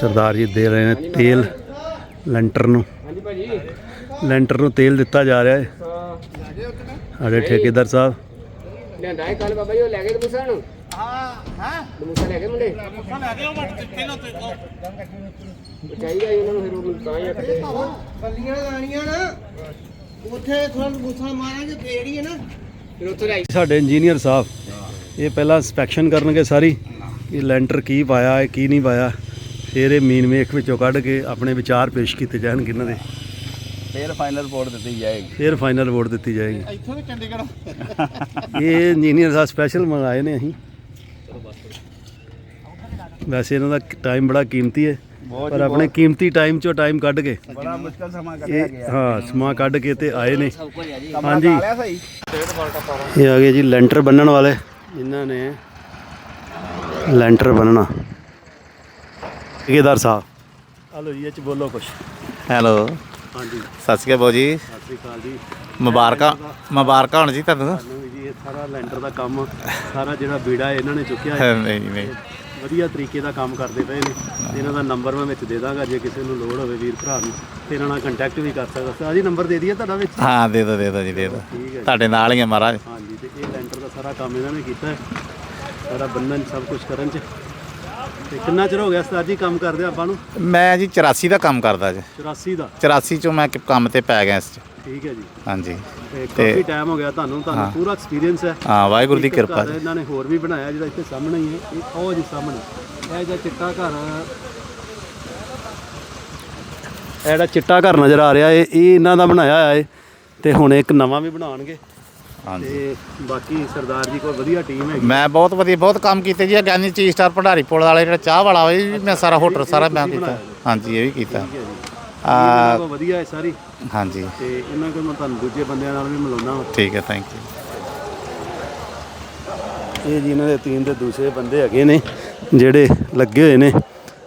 ਸਰਦਾਰ ਜੀ ਦੇ ਰਹੇ ਨੇ ਤੇਲ ਲੈਂਟਰ ਨੂੰ। ਹਾਂਜੀ ਭਾਜੀ ਲੈਂਟਰ ਨੂੰ ਤੇਲ ਦਿੱਤਾ ਜਾ ਰਿਹਾ ਹੈ। ਸਾਡੇ ਠੇਕੇਦਾਰ ਸਾਹਿਬ। ਲਿਆਂਦਾ ਹੈ ਕੱਲ ਬਾਬਾ ਜੀ ਉਹ ਲੈ ਗਏ ਦਮੂਸਾ ਨੂੰ। ਹਾਂ ਹਾਂ। ਦਮੂਸਾ ਲੈ ਗਏ ਮੁੰਡੇ। ਦਮੂਸਾ ਲੈ ਗਏ ਉਹ ਪਹਿਲਾਂ ਤੋਂ। ਚਾਹੀਦਾ ਜੀ ਉਹਨਾਂ ਨੂੰ ਫਿਰ ਉਹ ਤਾਂ ਹੀ ਆਖਦੇ ਬੱਲੀਆਂ ਲਾਣੀਆਂ ਨਾ। ਉੱਥੇ ਥੋੜਾ ਗੁੱਸਾ ਮਾਰਾਂਗੇ ਫੇਰ ਹੀ ਹੈ ਨਾ। ਫਿਰ ਉੱਥੇ ਸਾਡੇ ਇੰਜੀਨੀਅਰ ਸਾਹਿਬ ਇਹ ਪਹਿਲਾਂ ਇਨਸਪੈਕਸ਼ਨ ਕਰਨਗੇ ਸਾਰੀ ਇਹ ਲੈਂਟਰ ਕੀ ਪਾਇਆ ਹੈ ਕੀ ਨਹੀਂ ਪਾਇਆ। ਫਿਰ ਇਹ ਮੀਨ ਮੇਖ ਵਿੱਚੋਂ ਕੱਢ ਕੇ ਆਪਣੇ ਵਿਚਾਰ ਪੇਸ਼ ਕੀਤੇ ਜਾਣਗੇ ਇਹਨਾਂ ਦੇ। ਫਿਰ ਫਾਈਨਲ ਰਿਪੋਰਟ ਦਿੱਤੀ ਜਾਏਗੀ। ਫਿਰ ਫਾਈਨਲ ਰਿਪੋਰਟ ਦਿੱਤੀ ਜਾਏਗੀ। ਇੱਥੋਂ ਵੀ ਚੰਡੀਗੜ੍ਹ ਇਹ ਇੰਜੀਨੀਅਰ ਸਾਹਿਬ ਸਪੈਸ਼ਲ ਮੰਗਾਏ ਨੇ ਅਸੀਂ। ਵੈਸੇ ਇਹਨਾਂ ਦਾ ਟਾਈਮ ਬੜਾ ਕੀਮਤੀ ਹੈ ਪਰ ਆਪਣੇ ਕੀਮਤੀ ਟਾਈਮ ਚੋਂ ਟਾਈਮ ਕੱਢ ਕੇ ਬੜਾ ਮੁਸ਼ਕਲ ਸਮਾਂ ਕੱਢਿਆ ਗਿਆ। ਹਾਂ ਸਮਾਂ ਕੱਢ ਕੇ ਤੇ ਆਏ ਨੇ। ਹਾਂਜੀ। ਇਹ ਆ ਗਏ ਜੀ ਲੈਂਟਰ ਬੰਨਣ ਵਾਲੇ। ਇਹਨਾਂ ਨੇ ਲੈਂਟਰ ਬੰਨਣਾ। ਠੇਕੇਦਾਰ ਸਾਹਿਬ। ਹਲੋ ਜੀ ਇਹ ਚ ਬੋਲੋ ਕੁਛ। ਹੈਲੋ। ਹਾਂਜੀ। ਸਤਿ ਸ਼੍ਰੀ ਅਕਾਲ ਬਾਊ ਜੀ। ਸਤਿ ਸ੍ਰੀ ਅਕਾਲ ਜੀ। ਮੁਬਾਰਕਾਂ ਮੁਬਾਰਕਾਂ ਹੋਣ ਜੀ ਤੁਹਾਨੂੰ। ਜੀ ਇਹ ਸਾਰਾ ਲੈਂਟਰ ਦਾ ਕੰਮ ਸਾਰਾ ਜਿਹੜਾ ਬੀੜਾ ਇਹਨਾਂ ਨੇ ਚੁੱਕਿਆ ਹੈ। ਨਹੀਂ ਨਹੀਂ। ਵਧੀਆ ਤਰੀਕੇ ਦਾ ਕੰਮ ਕਰਦੇ ਪਏ ਨੇ। ਇਹਨਾਂ ਦਾ ਨੰਬਰ ਮੈਂ ਵਿੱਚ ਦੇ ਦਾਂਗਾ ਜੇ ਕਿਸੇ ਨੂੰ ਲੋੜ ਹੋਵੇ ਵੀਰ ਭਰਾ ਨੂੰ। ਤੇ ਇਹਨਾਂ ਨਾਲ ਕੰਟੈਕਟ ਵੀ ਕਰ ਸਕਦਾ। ਸਰ ਜੀ ਨੰਬਰ ਦੇ ਦਈਏ ਤੁਹਾਡਾ ਵਿੱਚ? ਹਾਂ ਦੇ ਦੋ ਦੇ ਦੋ ਜੀ ਦੇ ਦੋ। ਠੀਕ ਹੈ ਤੁਹਾਡੇ ਨਾਲ ਹੀ ਹੈ ਮਹਾਰਾਜ। ਹਾਂਜੀ ਤੇ ਇਹ ਲੈਂਟਰ ਦਾ ਸਾਰਾ ਕੰਮ ਇਹਨਾਂ ਨੇ ਕੀਤਾ ਹੈ। ਸਾਰਾ ਬੰਨਣ ਸਭ ਕੁਝ ਕਰਨ ਚ। ਤੇ ਕਿੰਨਾ ਚਿਰ ਹੋ ਗਿਆ ਸਰ ਜੀ ਕੰਮ ਕਰਦੇ ਆਪਾਂ ਨੂੰ? ਮੈਂ ਜੀ 84 ਦਾ ਕੰਮ ਕਰਦਾ ਜੀ। 84 ਦਾ? 84 ਚੋਂ ਮੈਂ ਕ- ਕੰਮ ਤੇ ਪੈ ਗਿਆ ਇਸ 'ਚ। ਠੀਕ ਹੈ ਜੀ। ਹਾਂਜੀ। ਤੇ ਤੇ- ਕਾਫੀ ਟਾਈਮ ਹੋ ਗਿਆ ਤੁਹਾਨੂੰ ਤੁਹਾਨੂੰ ਹਾਂ। ਪੂਰਾ ਐਕਸਪੀਰੀਅੰਸ ਹੈ। ਹਾਂ ਵਾਹਿਗੁਰੂ ਦੀ ਇੱਕ ਕਿਰਪਾ ਘਰ ਜੀ। ਇਹਨਾਂ ਨੇ ਹੋਰ ਵੀ ਬਣਾਇਆ ਜਿਹੜਾ ਇੱਥੇ ਸਾਹਮਣੇ ਹੀ ਹੈ। ਇਹ ਉਹ ਜੀ ਸਾਹਮਣੇ। ਇਹ ਜਿਹੜਾ ਚਿੱਟਾ ਘਰ ਇਹ ਜਿਹੜਾ ਚਿੱਟਾ ਘਰ ਨਜ਼ਰ ਆ ਰਿਹਾ ਇਹ ਇਹ ਇਹਨਾਂ ਦਾ ਬਣਾਇਆ ਹੋਇਆ ਹੈ। ਤੇ ਹੁਣ ਇੱਕ ਨਵਾਂ ਵੀ ਬਣਾਉਣਗੇ। ਹਾਂਜੀ। ਤੇ ਬਾਕੀ ਸਰਦਾਰ ਜੀ ਕੋਲ ਵਧੀਆ ਟੀਮ ਹੈਗੀ। ਮੈਂ ਬਹੁਤ ਵਧੀਆ ਬਹੁਤ ਕੰਮ ਕੀਤੇ ਜੀ। ਗਿਆਨੀ ਚੀ ਸਟਾਰ ਭੰਡਾਰੀ ਪੁਲ ਵਾਲੇ ਜਿਹੜਾ ਚਾਹ ਵਾਲਾ ਵੀ ਮੈਂ ਸਾਰਾ ਹੋਟਲ ਸਾਰਾ ਮੈਂ ਕੀਤਾ। ਹਾਂਜੀ ਇਹ ਵੀ ਕੀਤਾ। ਠੀਕ ਹੈ ਜੀ। ਆ ਵਧੀਆ ਹੈ ਸਾਰੀ। ਹਾਂਜੀ। ਤੇ ਇਹਨਾਂ ਕੋਲ ਮੈਂ ਤੁਹਾਨੂੰ ਦੂਜੇ ਬੰਦਿਆਂ ਨਾਲ ਵੀ ਮਿਲਾਉਣਾ। ਠੀਕ ਹੈ ਥੈਂਕ ਯੂ ਇਹ ਜੀ ਇਹਨਾਂ ਦੇ ਟੀਮ ਦੇ ਦੂਸਰੇ ਬੰਦੇ ਹੈਗੇ ਨੇ ਜਿਹੜੇ ਲੱਗੇ ਹੋਏ ਨੇ।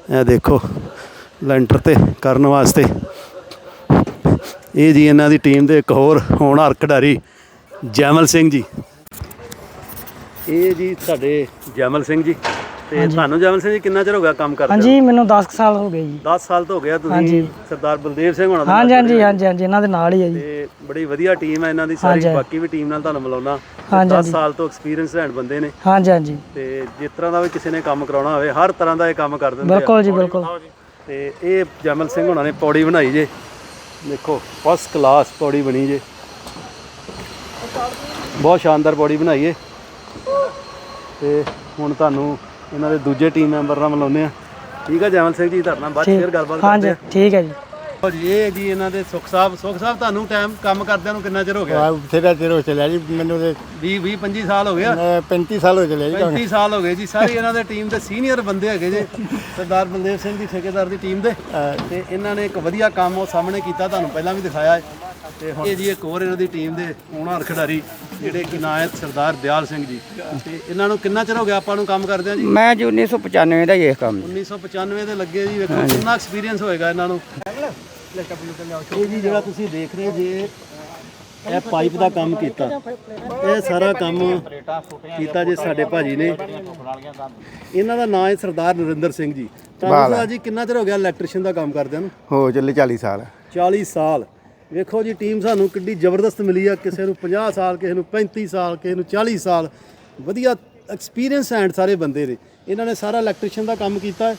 ਇਹ ਦੇਖੋ ਲੈਂਟਰ ਤੇ ਕਰਨ ਵਾਸਤੇ। ਇਹ ਜੀ ਇਹਨਾਂ ਦੀ ਟੀਮ ਦੇ ਇੱਕ ਹੋਰ ਹੋਣਹਾਰ ਖਿਡਾਰੀ। ਜੈਮਲ ਸਿੰਘ ਜੀ। ਇਹ ਜੀ ਸਾਡੇ ਜੈਮਲ ਸਿੰਘ ਜੀ। ਤੇ ਤੁਹਾਨੂੰ ਜੈਮਲ ਸਿੰਘ ਜੀ ਕਿੰਨਾ ਚਿਰ ਹੋ ਗਿਆ ਕੰਮ ਕਰਦੇ ਹਾਂਜੀ ਮੈਨੂੰ 10 ਕੁ ਸਾਲ ਹੋ ਗਏ ਜੀ। 10 ਸਾਲ ਤੋਂ ਹੋ ਗਿਆ ਤੁਸੀਂ ਹਾਂਜੀ। ਸਰਦਾਰ ਬਲਦੇਵ ਸਿੰਘ ਹੋਣਾ ਹਾਂਜੀ ਹਾਂਜੀ ਹਾਂਜੀ ਹਾਂਜੀ ਇਹਨਾਂ ਦੇ ਨਾਲ ਹੀ ਹੈ ਜੀ। ਤੇ ਬੜੀ ਵਧੀਆ ਟੀਮ ਹੈ ਇਹਨਾਂ ਦੀ ਸਾਰੀ। ਬਾਕੀ ਵੀ ਟੀਮ ਨਾਲ ਤੁਹਾਨੂੰ ਮਿਲਾਉਣਾ। ਹਾਂਜੀ, 10 ਹਾਂਜੀ। ਸਾਲ ਤੋਂ ਐਕਸਪੀਰੀਅੰਸ ਲੈਣ ਬੰਦੇ ਨੇ। ਹਾਂਜੀ ਹਾਂਜੀ। ਤੇ ਜਿਸ ਤਰ੍ਹਾਂ ਦਾ ਵੀ ਕਿਸੇ ਨੇ ਕੰਮ ਕਰਾਉਣਾ ਹੋਵੇ ਹਰ ਤਰ੍ਹਾਂ ਦਾ ਇਹ ਕੰਮ ਕਰ ਦਿੰਦੇ ਆ। ਬਿਲਕੁਲ ਜੀ ਬਿਲਕੁਲ। ਤੇ ਇਹ ਜਮਲ ਸਿੰਘ ਹੁਣਾਂ ਨੇ ਪੌੜੀ ਬਣਾਈ ਜੇ। ਦੇਖੋ ਫਸਟ ਕਲਾਸ ਪੌੜੀ ਬਣੀ ਜੇ। ਬਹੁਤ ਸ਼ਾਨਦਾਰ ਪੌੜੀ ਬਣਾਈ ਏ। ਤੇ ਹੁਣ ਤੁਹਾਨੂੰ ਇਹਨਾਂ ਦੇ ਦੂਜੇ ਟੀਮ ਮੈਂਬਰ ਨਾਲ ਮਿਲਾਉਂਦੇ ਆ ਠੀਕ ਆ ਜਮਲ ਸਿੰਘ ਜੀ ਤੁਹਾਡੇ ਨਾਲ ਬਾਅਦ ਫਿਰ ਗੱਲਬਾਤ ਕਰਦੇ ਹਾਂਜੀ ਆ ਠੀਕ ਹੈ ਜੀ। ਲਓ ਜੀ ਇਹ ਜੀ ਇਹਨਾਂ ਦੇ ਸੁਖ ਸਾਹਿਬ। ਸੁਖ ਸਾਹਿਬ ਤੁਹਾਨੂੰ ਟਾਈਮ ਕੰਮ ਕਰਦਿਆਂ ਨੂੰ ਕਿੰਨਾ ਚਿਰ ਹੋ ਗਿਆ? ਬਥੇਰਾ ਚਿਰ ਹੋ ਚੱਲਿਆ ਜੀ। ਮੈਨੂੰ ਤੇ 20 20 25 ਸਾਲ ਹੋ ਗਿਆ 35 ਸਾਲ ਹੋ ਚੱਲਿਆ ਜੀ 35 ਸਾਲ ਹੋ ਗਏ ਜੀ। ਸਾਰੇ ਇਹਨਾਂ ਦੇ ਟੀਮ ਦੇ ਸੀਨੀਅਰ ਬੰਦੇ ਹੈਗੇ ਜੇ। ਸਰਦਾਰ ਬਲਦੇਵ ਸਿੰਘ ਦੀ ਠੇਕੇਦਾਰ ਦੀ ਟੀਮ ਦੇ। ਤੇ ਇਹਨਾਂ ਨੇ ਇੱਕ ਵਧੀਆ ਕੰਮ ਉਹ ਸਾਹਮਣੇ ਕੀਤਾ ਤੁਹਾਨੂੰ ਪਹਿਲਾਂ ਵੀ ਦਿਖਾਇਆ ਹੈ ਤੇ ਹੁਣ ਇਹ ਜੀ ਇੱਕ ਹੋਰ ਇਹਨਾਂ ਦੀ ਟੀਮ ਦੇ ਹੋਣਹਾਰ ਖਿਡਾਰੀ ਜਿਹੜੇ ਕਿ ਨਾਂ ਹੈ ਸਰਦਾਰ ਦਿਆਲ ਸਿੰਘ ਜੀ। ਤੇ ਇਹਨਾਂ ਨੂੰ ਕਿੰਨਾ ਚਿਰ ਹੋ ਗਿਆ ਆਪਾਂ ਨੂੰ ਕੰਮ ਕਰਦਿਆਂ ਜੀ? ਮੈਂ ਜੀ 1995 ਦਾ ਹੀ ਇਹ ਕੰਮ 1995 ਦੇ ਲੱਗੇ ਜੀ ਵੇਖੋ ਕਿੰਨਾ ਐਕਸਪੀਰੀਅੰਸ ਹੋਏਗਾ ਇਹਨਾਂ ਨੂੰ। ਇਹ ਜੀ ਜਿਹੜਾ ਤੁਸੀਂ ਦੇਖ ਰਹੇ ਜੇ ਇਹ ਪਾਈਪ ਦਾ ਕੰਮ ਕੀਤਾ। ਇਹ ਸਾਰਾ ਕੰਮ ਕੀਤਾ ਜੇ ਸਾਡੇ ਭਾਜੀ ਨੇ। ਇਹਨਾਂ ਦਾ ਨਾਮ ਹੈ ਸਰਦਾਰ ਨਰਿੰਦਰ ਸਿੰਘ ਜੀ। ਸਰਦਾਰ ਜੀ ਕਿੰਨਾ ਚਿਰ ਹੋ ਗਿਆ ਇਲੈਕਟ੍ਰੀਸ਼ੀਅਨ ਦਾ ਕੰਮ ਕਰਦਿਆਂ ਨੂੰ? ਹੋ ਚੱਲੇ 40 ਸਾਲ। 40 ਸਾਲ। ਵੇਖੋ ਜੀ ਟੀਮ ਸਾਨੂੰ ਕਿੱਡੀ ਜ਼ਬਰਦਸਤ ਮਿਲੀ ਆ। ਕਿਸੇ ਨੂੰ 50 ਸਾਲ ਕਿਸੇ ਨੂੰ 35 ਸਾਲ ਕਿਸੇ ਨੂੰ 40 ਸਾਲ। ਵਧੀਆ ਐਕਸਪੀਰੀਅੰਸ ਐਂਡ ਸਾਰੇ ਬੰਦੇ ਨੇ। ਇਹਨਾਂ ਨੇ ਸਾਰਾ ਇਲੈਕਟ੍ਰੀਸ਼ੀਅਨ ਦਾ ਕੰਮ ਕੀਤਾ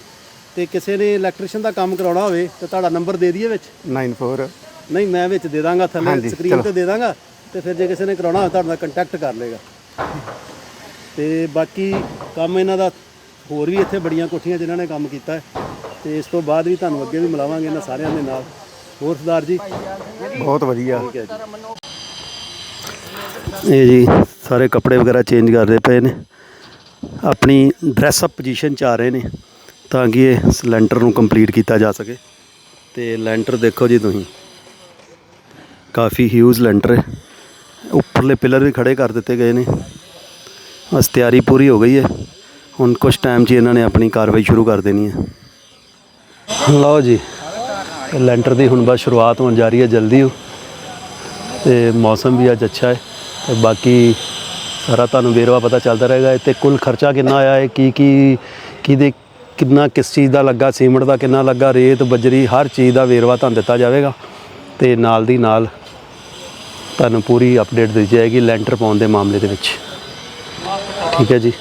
ਤੇ ਕਿਸੇ ਨੇ ਇਲੈਕਟ੍ਰੀਸ਼ੀਅਨ ਦਾ ਕੰਮ ਕਰਾਉਣਾ ਹੋਵੇ ਤੇ ਤੁਹਾਡਾ ਨੰਬਰ ਦੇ ਦਈਏ ਵਿੱਚ। 94 ਨਹੀਂ ਮੈਂ ਵਿੱਚ ਦੇ ਦਾਂਗਾ ਥੱਲੇ ਸਕਰੀਨ ਤੇ ਦੇ ਦਾਂਗਾ ਤੇ ਫਿਰ ਜੇ ਕਿਸੇ ਨੇ ਕਰਾਉਣਾ ਹੋਵੇ ਤੁਹਾਡੇ ਕੰਟੈਕਟ ਕਰ ਲੇਗਾ ਤੇ ਬਾਕੀ ਕੰਮ ਇਹਨਾਂ ਦਾ ਹੋਰ ਵੀ ਇੱਥੇ ਬੜੀਆਂ ਕੋਠੀਆਂ ਜਿਨ੍ਹਾਂ ਨੇ ਕੰਮ ਕੀਤਾ ਤੇ ਇਸ ਤੋਂ ਬਾਅਦ ਵੀ ਤੁਹਾਨੂੰ ਅੱਗੇ ਵੀ ਮਿਲਾਵਾਂਗੇ ਇਹਨਾਂ ਸਾਰਿਆਂ ਦੇ ਨਾਲ। ਹੋਰ ਸਰਦਾਰ ਜੀ? ਬਹੁਤ ਵਧੀਆ। ਇਹ ਜੀ ਸਾਰੇ ਕੱਪੜੇ ਵਗੈਰਾ ਚੇਂਜ ਕਰਦੇ ਪਏ ਨੇ। ਆਪਣੀ ਡਰੈਸ ਅਪ ਪੋਜੀਸ਼ਨ 'ਚ ਆ ਰਹੇ ਨੇ ਤਾਂ ਕਿ ਇਹ ਸਿਲੰਡਰ ਨੂੰ ਕੰਪਲੀਟ ਕੀਤਾ ਜਾ ਸਕੇ। ਤੇ ਲੈਂਟਰ ਦੇਖੋ ਜੀ ਤੁਸੀਂ। ਕਾਫੀ ਹਿਊਜ ਲੈਂਟਰ ਹੈ। ਉੱਪਰਲੇ ਪਿਲਰ ਵੀ ਖੜੇ ਕਰ ਦਿੱਤੇ ਗਏ ਨੇ। ਬਸ ਤਿਆਰੀ ਪੂਰੀ ਹੋ ਗਈ ਹੈ। ਹੁਣ ਕੁਝ ਟਾਈਮ 'ਚ ਇਹਨਾਂ ਨੇ ਆਪਣੀ ਕਾਰਵਾਈ ਸ਼ੁਰੂ ਕਰ ਦੇਣੀ ਹੈ। ਲਓ ਜੀ ਲੈਂਟਰ ਦੀ ਹੁਣ ਬਸ ਸ਼ੁਰੂਆਤ ਹੋਣ ਜਾ ਰਹੀ ਹੈ ਜਲਦੀ ਹੋ। ਤੇ ਮੌਸਮ ਵੀ ਅੱਜ ਅੱਛਾ ਹੈ। ਤੇ ਬਾਕੀ ਸਾਰਾ ਤੁਹਾਨੂੰ ਵੇਰਵਾ ਪਤਾ ਚੱਲਦਾ ਰਹੇਗਾ। ਤੇ ਕੁੱਲ ਖਰਚਾ ਕਿੰਨਾ ਆਇਆ ਹੈ ਕੀ ਕੀ ਕਿਹਦੇ ਕਿੰਨਾ ਕਿਸ ਚੀਜ਼ ਦਾ ਲੱਗਾ ਸੀਮੈਂਟ ਦਾ ਕਿੰਨਾ ਲੱਗਾ ਰੇਤ ਬਜਰੀ ਹਰ ਚੀਜ਼ ਦਾ ਵੇਰਵਾ ਤੁਹਾਨੂੰ ਦਿੱਤਾ ਜਾਵੇਗਾ। ਤੇ ਨਾਲ ਦੀ ਨਾਲ ਤੁਹਾਨੂੰ ਪੂਰੀ ਅਪਡੇਟ ਦਿੱਤੀ ਜਾਏਗੀ ਲੈਂਟਰ ਪਾਉਣ ਦੇ ਮਾਮਲੇ ਦੇ ਵਿੱਚ। ਠੀਕ ਹੈ ਜੀ।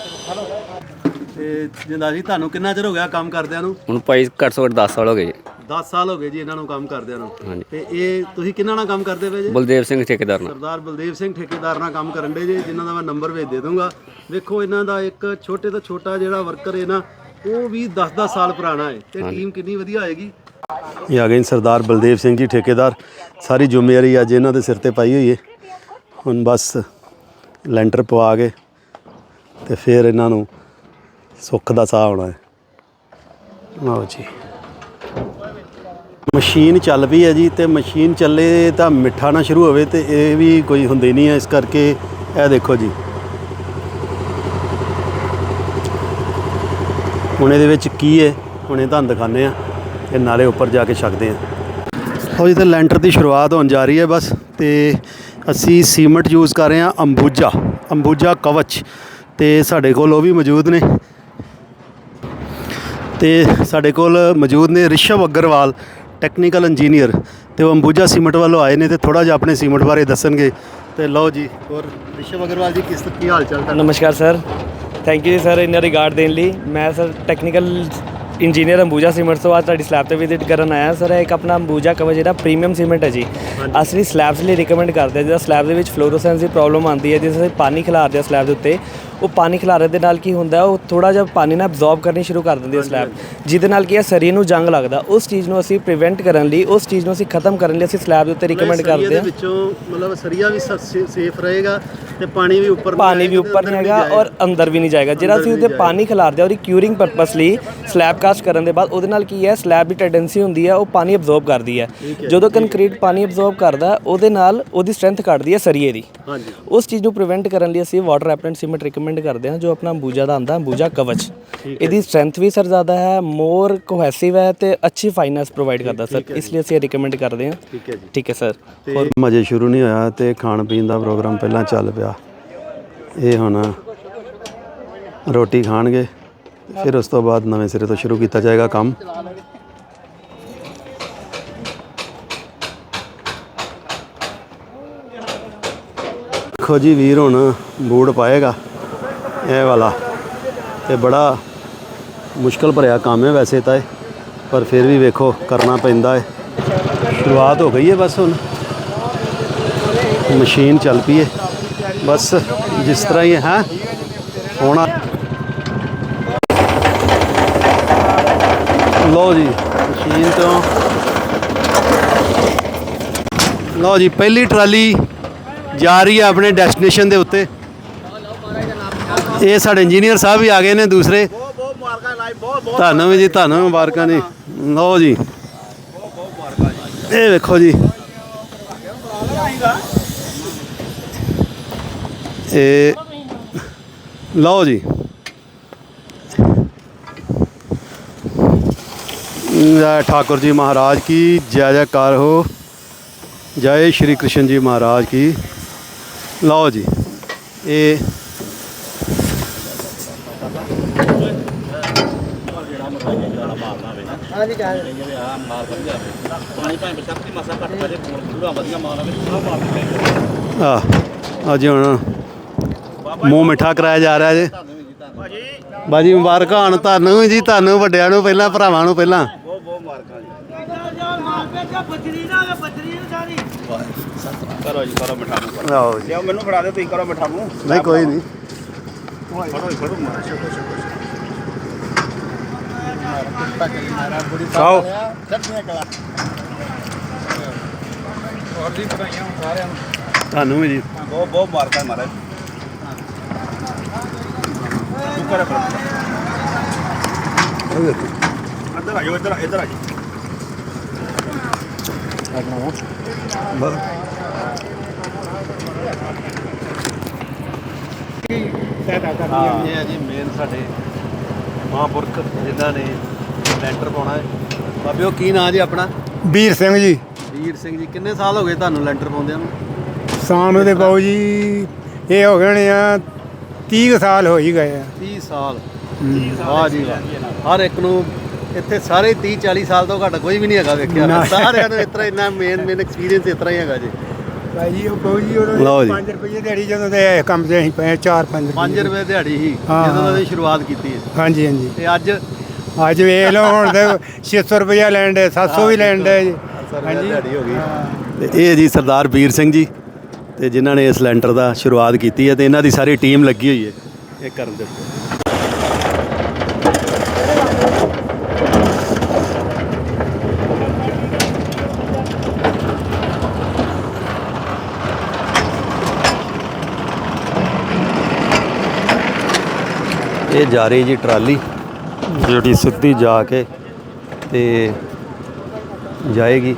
ਤੇ ਜਿੰਦਾ ਜੀ ਤੁਹਾਨੂੰ ਕਿੰਨਾ ਚਿਰ ਹੋ ਗਿਆ ਕੰਮ ਕਰਦਿਆਂ ਨੂੰ? ਹੁਣ ਭਾਈ ਘੱਟ ਤੋਂ ਘੱਟ 10 ਸਾਲ ਹੋ ਗਏ 10 ਸਾਲ ਹੋ ਗਏ ਜੀ ਇਹਨਾਂ ਨੂੰ ਕੰਮ ਕਰਦਿਆਂ ਨੂੰ। ਹਾਂਜੀ। ਤੇ ਇਹ ਤੁਸੀਂ ਕਿੰਨਾ ਨਾਲ ਕੰਮ ਕਰਦੇ ਪਏ ਜੀ? ਬਲਦੇਵ ਸਿੰਘ ਠੇਕੇਦਾਰ ਨਾਲ। ਸਰਦਾਰ ਬਲਦੇਵ ਸਿੰਘ ਠੇਕੇਦਾਰ ਨਾਲ ਕੰਮ ਕਰਨ ਦੇ ਜੀ ਜਿਨ੍ਹਾਂ ਦਾ ਮੈਂ ਨੰਬਰ ਭੇਜ ਦੇ ਦੂੰਗਾ ਵੇਖੋ ਇਹਨਾਂ ਦਾ ਇੱਕ ਛੋਟੇ ਤੋਂ ਛੋਟਾ ਜਿਹੜਾ ਵਰਕਰ ਹੈ ਨਾ ਉਹ ਵੀ 10-10 ਸਾਲ ਪੁਰਾਣਾ ਹੈ ਤੇ ਟੀਮ ਕਿੰਨੀ ਵਧੀਆ ਹੋਏਗੀ ਇਹ ਆ ਗਏ ਨੇ ਸਰਦਾਰ ਬਲਦੇਵ ਸਿੰਘ ਜੀ ਠੇਕੇਦਾਰ। ਸਾਰੀ ਜ਼ਿੰਮੇਵਾਰੀ ਅੱਜ ਇਹਨਾਂ ਦੇ ਸਿਰ ਤੇ ਪਾਈ ਹੋਈ ਹੈ। ਹੁਣ ਬਸ ਲੈਂਟਰ ਪਵਾ ਕੇ ਤੇ ਫਿਰ ਇਹਨਾਂ ਨੂੰ ਸੁੱਖ ਦਾ ਸਾਹ ਆਉਣਾ ਹੈ। ਲਓ ਜੀ। ਮਸ਼ੀਨ ਚੱਲ ਪਈ ਹੈ ਜੀ ਤੇ ਮਸ਼ੀਨ ਚੱਲੇ ਤਾਂ ਮਿੱਠਾ ਨਾ ਸ਼ੁਰੂ ਹੋਵੇ ਤੇ ਇਹ ਵੀ ਕੋਈ ਹੁੰਦੀ ਨਹੀਂ ਹੈ ਇਸ ਕਰਕੇ ਇਹ ਦੇਖੋ ਜੀ। ਹੁਣ ਇਹਦੇ ਵਿੱਚ ਕੀ ਹੈ? ਹੁਣ ਇਹ ਤੁਹਾਨੂੰ ਦਿਖਾਉਂਦੇ ਆ ਤੇ ਨਾਲੇ ਉੱਪਰ ਜਾ ਕੇ ਛਕਦੇ ਆ ਉਹ ਜੀ, ਤੇ ਲੈਂਟਰ ਦੀ ਸ਼ੁਰੂਆਤ ਹੋਣ ਜਾ ਰਹੀ ਹੈ ਬਸ ਤੇ ਅਸੀਂ ਸੀਮੈਂਟ ਯੂਜ਼ ਕਰ ਰਹੇ ਹਾਂ ਅੰਬੂਜਾ ਅੰਬੂਜਾ ਕਵਚ ਤੇ ਸਾਡੇ ਕੋਲ ਉਹ ਵੀ ਮੌਜੂਦ ਨੇ। ਤੇ ਸਾਡੇ ਕੋਲ ਮੌਜੂਦ ਨੇ ਰਿਸ਼ਵ ਅਗਰਵਾਲ ਟੈਕਨੀਕਲ ਇੰਜੀਨੀਅਰ ਤੇ ਉਹ ਅੰਬੂਜਾ ਸੀਮੈਂਟ ਵੱਲੋਂ ਆਏ ਨੇ ਤੇ ਥੋੜਾ ਜਿਹਾ ਆਪਣੇ ਸੀਮੈਂਟ ਬਾਰੇ ਦੱਸਣਗੇ। ਤੇ ਲਓ ਜੀ ਹੋਰ ਰਿਸ਼ਵ ਅਗਰਵਾਲ ਜੀ ਕਿਸ ਕੀ ਹਾਲ ਚਾਲ ਤੁਹਾਡਾ? ਨਮਸਕਾਰ ਸਰ। ਥੈਂਕ ਯੂ ਸਰ ਇੰਨਾ ਰਿਗਾਰਡ ਦੇਣ ਲਈ। ਮੈਂ sir technical engineer Ambuja cement ਤੋਂ ਅੱਜ ਤੁਹਾਡੀ ਸਲੈਬ ਤੇ ਵਿਜ਼ਿਟ ਕਰਨ ਆਇਆ ਸਰ ਇੱਕ ਆਪਣਾ ਅੰਬੂਜਾ ਕਵਰ ਜਿਹੜਾ ਪ੍ਰੀਮੀਅਮ ਸੀਮੈਂਟ ਹੈ ਜੀ। ਅਸੀਂ ਸਲੈਬਸ ਲਈ ਰეკਮੈਂਡ ਕਰਦੇ ਹਾਂ। ਜਿਹੜਾ ਸਲੈਬ ਦੇ ਵਿੱਚ ਫਲੋਰੋਸੈਂਸ ਦੀ ਪ੍ਰੋਬਲਮ ਆਉਂਦੀ ਹੈ ਜਿਸ ਅਸੀਂ ਪਾਣੀ ਖਿਲਾਰਦੇ ਹਾਂ ਸਲੈਬ ਦੇ ਉੱਤੇ। ਉਹ ਪਾਣੀ ਖਿਲਾਰਨ ਦੇ ਨਾਲ ਕੀ ਹੁੰਦਾ ਉਹ ਥੋੜਾ ਜਿਹਾ ਪਾਣੀ ਨਾ ਅਬਜ਼ੌਰਬ ਕਰਨੀ ਸ਼ੁਰੂ ਕਰ ਦਿੰਦੀ ਹੈ ਸਲੈਬ ਜਿਹਦੇ ਨਾਲ ਕੀ ਹੈ ਸਰੀਰ ਨੂੰ ਜੰਗ ਲੱਗਦਾ। ਉਸ ਚੀਜ਼ ਨੂੰ ਅਸੀਂ ਪ੍ਰੀਵੈਂਟ ਕਰਨ ਲਈ ਉਸ ਚੀਜ਼ ਨੂੰ ਅਸੀਂ ਖਤਮ ਕਰਨ ਲਈ ਅਸੀਂ ਸਲੈਬ ਦੇ ਉੱਤੇ ਰეკਮੈਂਡ ਸਰੀਏ ਕਰਦੇ ਹਾਂ। ਵਿੱਚੋਂ ਮਤਲਬ ਸਰੀਆ ਵੀ ਸੇਫ ਰਹੇਗਾ ਤੇ ਪਾਣੀ ਵੀ ਉੱਪਰ ਨਹੀਂ ਪਾਣੀ ਵੀ ਆਏਗਾ ਤੇ ਉੱਪਰ ਨਹੀਂ ਅੰਦਰ ਹੈਗਾ ਜਾਏਗਾ। ਔਰ ਅੰਦਰ ਵੀ ਨਹੀਂ ਜਾਏਗਾ। ਜਿਹੜਾ ਅਸੀਂ ਉਹਦੇ ਪਾਣੀ ਖਿਲਾਰਦੇ ਹਾਂ ਉਹਦੀ ਕਿਊਰਿੰਗ ਪਰਪਸ ਲਈ ਸਲੈਬ ਕਾਸਟ ਕਰਨ ਦੇ ਬਾਅਦ ਉਹਦੇ ਨਾਲ ਕੀ ਹੈ ਸਲੈਬ ਦੀ ਟੈਂਡੈਂਸੀ ਹੁੰਦੀ ਹੈ ਉਹ ਪਾਣੀ ਅਬਜ਼ੌਰਬ ਕਰਦੀ ਹੈ। ਜਦੋਂ ਕੰਕਰੀਟ ਪਾਣੀ ਅਬਜ਼ੌਰਬ ਕਰਦਾ ਉਹਦੇ ਨਾਲ ਉਹਦੀ ਸਟਰੈਂਥ ਘਟਦੀ ਹੈ ਸਰੀਏ ਦੀ। ਹਾਂਜੀ। ਉਸ ਚੀਜ਼ ਨੂੰ ਪ੍ਰੀਵੈਂਟ ਕਰਨ ਲਈ ਅਸੀਂ ਵਾਟਰ ਰੈਪੈਂਟ ਸੀਮੈਂਟ ਰეკਮੈਂਡ ਕਰਦੇ ਹਾਂ ਜੋ ਆਪਣਾ ਬੂਜਾ ਦਾ ਆਂਦਾ ਬੂਜਾ ਕਵਚ। ਇਹਦੀ ਸਟਰੈਂਥ ਵੀ ਸਰ ਜ਼ਿਆਦਾ ਹੈ ਮੋਰ ਕੋਹੈਸਿਵ ਹੈ ਤੇ ਅੱਛੀ ਫਾਈਨੈਂਸ ਪ੍ਰੋਵਾਈਡ ਕਰਦਾ ਸਰ ਇਸ ਲਈ ਅਸੀਂ ਰეკਮੈਂਡ ਕਰਦੇ ਹਾਂ। ਠੀਕ ਹੈ ਜੀ। ਠੀਕ ਹੈ ਸਰ ਮਜੇ ਸ਼ੁਰੂ ਨਹੀਂ ਹੋਇਆ ਤੇ ਖਾਣ ਪੀਣ ਦਾ ਪ੍ਰੋਗਰਾਮ ਪਹਿਲਾਂ ਚੱਲ ਪਿਆ। ਇਹ ਹੁਣ ਰੋਟੀ ਖਾਣਗੇ ਫਿਰ ਉਸ ਤੋਂ ਬਾਅਦ ਨਵੇਂ ਸਿਰੇ ਤੋਂ ਸ਼ੁਰੂ ਕੀਤਾ ਜਾਏਗਾ ਕੰਮ। ਦੇਖੋ ਜੀ ਵੀਰ ਹੁਣ ਬੂਟ ਪਾਏਗਾ। ਇਹ ਵਾਲਾ। ਤੇ ਬੜਾ ਮੁਸ਼ਕਲ ਭਰਿਆ ਕੰਮ ਹੈ ਵੈਸੇ ਤਾਂ ਇਹ। ਪਰ ਫਿਰ ਵੀ ਵੇਖੋ, ਕਰਨਾ ਪੈਂਦਾ ਹੈ। ਸ਼ੁਰੂਆਤ ਹੋ ਗਈ ਹੈ ਬਸ ਹੁਣ। ਮਸ਼ੀਨ ਚੱਲ ਪਈ ਹੈ। ਬਸ ਜਿਸ ਤਰ੍ਹਾਂ ਹੀ ਹੈ ਹੋਣਾ ਲਓ ਜੀ, ਮਸ਼ੀਨ ਤੋਂ। ਲਓ ਜੀ, ਪਹਿਲੀ ਟਰਾਲੀ ਜਾ ਰਹੀ ਹੈ ਆਪਣੇ ਡੈਸਟੀਨੇਸ਼ਨ ਦੇ ਉੱਤੇ। ਇਹ ਸਾਡੇ ਇੰਜੀਨੀਅਰ ਸਾਹਿਬ ਵੀ ਆ ਗਏ ਨੇ ਦੂਸਰੇ। ਬਹੁਤ ਬਹੁਤ ਮੁਬਾਰਕਾਂ ਲਾਈ ਬਹੁਤ ਬਹੁਤ ਤੁਹਾਨੂੰ ਜੀ ਧੰਨਵਾਦ ਮੁਬਾਰਕਾਂ ਜੀ। ਲਓ ਜੀ। ਇਹ ਵੇਖੋ ਜੀ। ਇਹ ਲਓ ਜੀ। ਜੈ ठाकुर जी महाराज की ਜੈ जयकार ਹੋ। ਜੈ ਸ਼੍ਰੀ ਕ੍ਰਿਸ਼ਨ ਜੀ ਮਹਾਰਾਜ ਕੀ। ਲਓ ਜੀ। ਇਹ ਆ ਅੱਜ ਹੁਣ ਮੂੰਹ ਮਿੱਠਾ ਕਰਾਇਆ ਜਾ ਰਿਹਾ ਜੀ। ਬਾਜੀ ਮੁਬਾਰਕਾਂ ਹੋਣ ਤੁਹਾਨੂੰ ਜੀ ਤੁਹਾਨੂੰ ਵੱਡਿਆਂ ਨੂੰ ਪਹਿਲਾਂ ਭਰਾਵਾਂ ਨੂੰ ਪਹਿਲਾਂ। ਕਰੋ ਜੀ। ਕਰੋ ਮਿਠਾ ਨੂੰ ਲਓ ਜੀ ਲਿਆਓ ਮੈਨੂੰ ਫੜਾ ਦਿਓ ਤੁਸੀਂ ਕਰੋ ਮਿਠਾ ਨੂੰ ਨਹੀਂ ਕੋਈ ਨਹੀਂ। ਫੜੋ ਜੀ, ਫੜੋ ਖਾਓ ਤੁਹਾਨੂੰ ਵੀ ਜੀ। ਬਹੁਤ ਬਹੁਤ ਮੁਬਾਰਕਾਂ ਮਹਾਰਾਜ। ਸ਼ੁਕਰ ਹੈ ਪ੍ਰਭੂ। ਇੱਧਰ। ਆਇਓ ਇੱਧਰ ਇੱਧਰ ਆ ਜੀ ਇਹ ਹੈ ਜੀ ਮੇਨ ਸਾਡੇ ਮਹਾਂਪੁਰਖ ਜਿਨ੍ਹਾਂ ਨੇ ਲੈਂਟਰ ਪਾਉਣਾ ਹੈ। ਬਾਬਿਓ ਕੀ ਨਾਂ ਜੀ ਆਪਣਾ? ਵੀਰ ਸਿੰਘ ਜੀ। ਵੀਰ ਸਿੰਘ ਜੀ ਕਿੰਨੇ ਸਾਲ ਹੋ ਗਏ ਤੁਹਾਨੂੰ ਲੈਂਟਰ ਪਾਉਂਦਿਆਂ ਨੂੰ? ਸਾਨੂੰ ਦੇ ਬਾਊ ਜੀ ਇਹ ਹੋ ਗਏ ਨੇ ਆ 30 ਕੁ ਸਾਲ ਹੋ ਹੀ ਗਏ ਆ। 30 ਸਾਲ। ਵਾਹ ਜੀ ਵਾਹ। ਹਰ ਇੱਕ ਨੂੰ ਇੱਥੇ ਸਾਰੇ 30 40 ਸਾਲ ਤੋਂ ਘੱਟ ਕੋਈ ਵੀ ਨਹੀਂ ਹੈਗਾ ਵੇਖਿਆ। ਸਾਰਿਆਂ ਨੂੰ ਇਸ ਤਰ੍ਹਾਂ ਇੰਨਾ ਮੇਨ ਮੇਨ ਐਕਸਪੀਰੀਅੰਸ ਇਸ ਤਰ੍ਹਾਂ ਹੀ ਹੈਗਾ ਜੀ। ਭਾਈ ਜੀ ਉਹ ਕਹੋ ਜੀ ਲਓ ਉਹਨਾਂ ਜੀ। 5 ਰੁਪਏ ਦਿਹਾੜੀ ਜਦੋਂ ਦੇ ਇਹ ਕੰਮ ਤੇ ਅਸੀਂ ਪਏ 4-5 5 ਰੁਪਏ ਦਿਹਾੜੀ ਹੀ ਹਾਂ, ਜਦੋਂ ਹਾਂ। ਅਸੀਂ ਸ਼ੁਰੂਆਤ ਕੀਤੀ ਹੈ। ਹਾਂਜੀ ਹਾਂਜੀ। ਤੇ ਅੱਜ? ਅੱਜ ਵੇਖ ਲਓ ਹੁਣ ਤੇ 600 ਰੁਪਇਆ ਲੈਣ ਦੇ 700 ਵੀ ਲੈਣ ਦੇ ਜੀ। ਰੁਪਇਆ ਦਿਹਾੜੀ ਹੋ ਗਈ। ਤੇ ਇਹ ਜੀ ਸਰਦਾਰ ਵੀਰ ਸਿੰਘ ਜੀ ਤੇ ਜਿਨ੍ਹਾਂ ਨੇ ਇਸ ਲੈਂਟਰ ਦਾ ਸ਼ੁਰੂਆਤ ਕੀਤੀ ਹੈ ਤੇ ਇਹਨਾਂ ਦੀ ਸਾਰੀ ਟੀਮ ਲੱਗੀ ਹੋਈ ਹੈ। ਇਹ ਕਰਨ ਦੇ ਉੱਤੇ। ਇਹ ਜਾ ਰਹੀ ਜੀ ਟਰਾਲੀ, ਜਿਹੜੀ ਸਿੱਧੀ ਜਾ ਕੇ ਤੇ ਜਾਏਗੀ।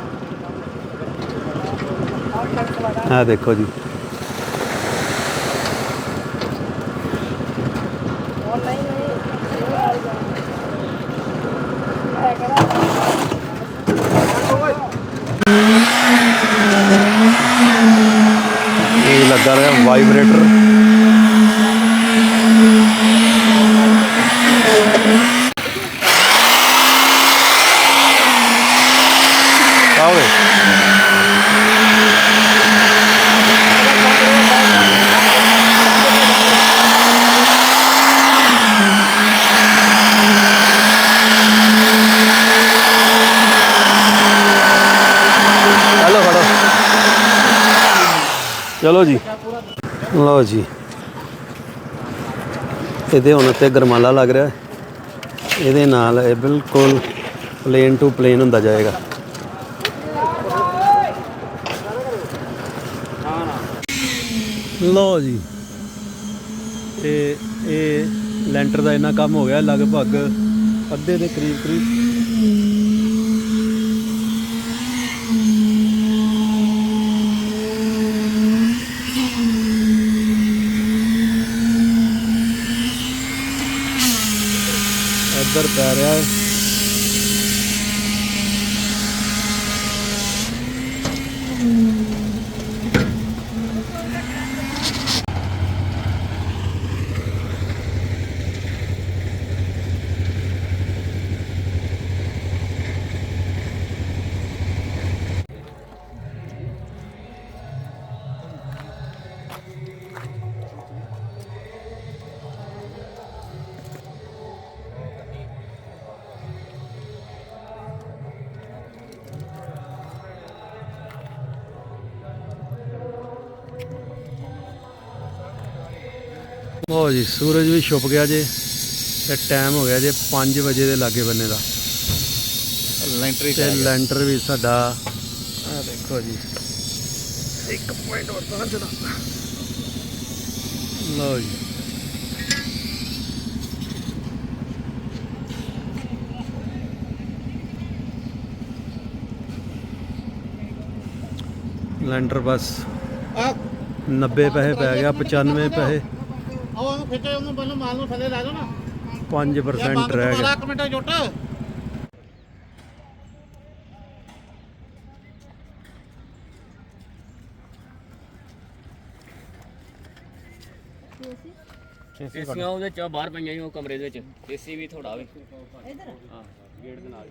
ਆ ਦੇਖੋ ਜੀ। ਇਹ ਲੱਗਾ ਰਿਹਾ ਵਾਈਬ੍ਰੇਟਰ। ਆਵੇ ਚਲੋ ਫੜੋ ਚਲੋ ਜੀ ਲਓ ਜੀ ਇਹਦੇ ਹੁਣ ਉੱਤੇ ਗਰਮਾਲਾ ਲੱਗ ਰਿਹਾ ਇਹਦੇ ਨਾਲ ਇਹ ਬਿਲਕੁਲ ਪਲੇਨ ਟੂ ਪਲੇਨ ਹੁੰਦਾ ਜਾਏਗਾ। ਲਓ ਜੀ। ਤੇ ਇਹ ਲੈਂਟਰ ਦਾ ਇੰਨਾ ਕੰਮ ਹੋ ਗਿਆ, ਲਗਭਗ ਅੱਧੇ ਦੇ ਕਰੀਬ ਕਰੀਬ। ਇੱਧਰ ਪੈ ਰਿਹਾ ਹੈ। ਲਓ ਜੀ ਸੂਰਜ ਵੀ ਛੁਪ ਗਿਆ ਜੇ ਤੇ ਟਾਈਮ ਹੋ ਗਿਆ ਜੇ 5 ਵਜੇ ਦੇ ਲਾਗੇ ਬੰਨੇ ਦਾ। ਲੈਂਟਰੀ ਤੇ ਲੈਂਟਰ ਵੀ ਸਾਡਾ ਆ ਦੇਖੋ ਜੀ। ਇੱਕ ਪੁਆਇੰਟ ਹੋਰ ਤਾਂ ਚਲਾ ਲਓ ਜੀ। ਲੈਂਟਰ ਬਸ 90 ਪੈਸੇ ਪੈ ਗਿਆ 95 ਪੈਸੇ। ਉਹ ਉਹਨੂੰ ਖਿੱਚੇ ਉਹਨੂੰ ਪਹਿਲਾਂ ਮਾਲ ਨੂੰ ਥੱਲੇ ਲਾ ਦੋ ਨਾ। 5% ਰਹਿ ਗਿਆ। ਇੱਕ ਮਿੰਟ ਜੁੱਟ। ਏਸੀਆਂ ਉਹਦੇ ਚ ਬਾਹਰ ਪਈਆਂ ਸੀ ਉਹ ਕਮਰੇ ਦੇ ਵਿੱਚ। ਏਸੀ ਵੀ ਥੋੜਾ ਵੀ। ਇਧਰ ਹਾਂ ਗੇਟ ਦੇ ਨਾਲ।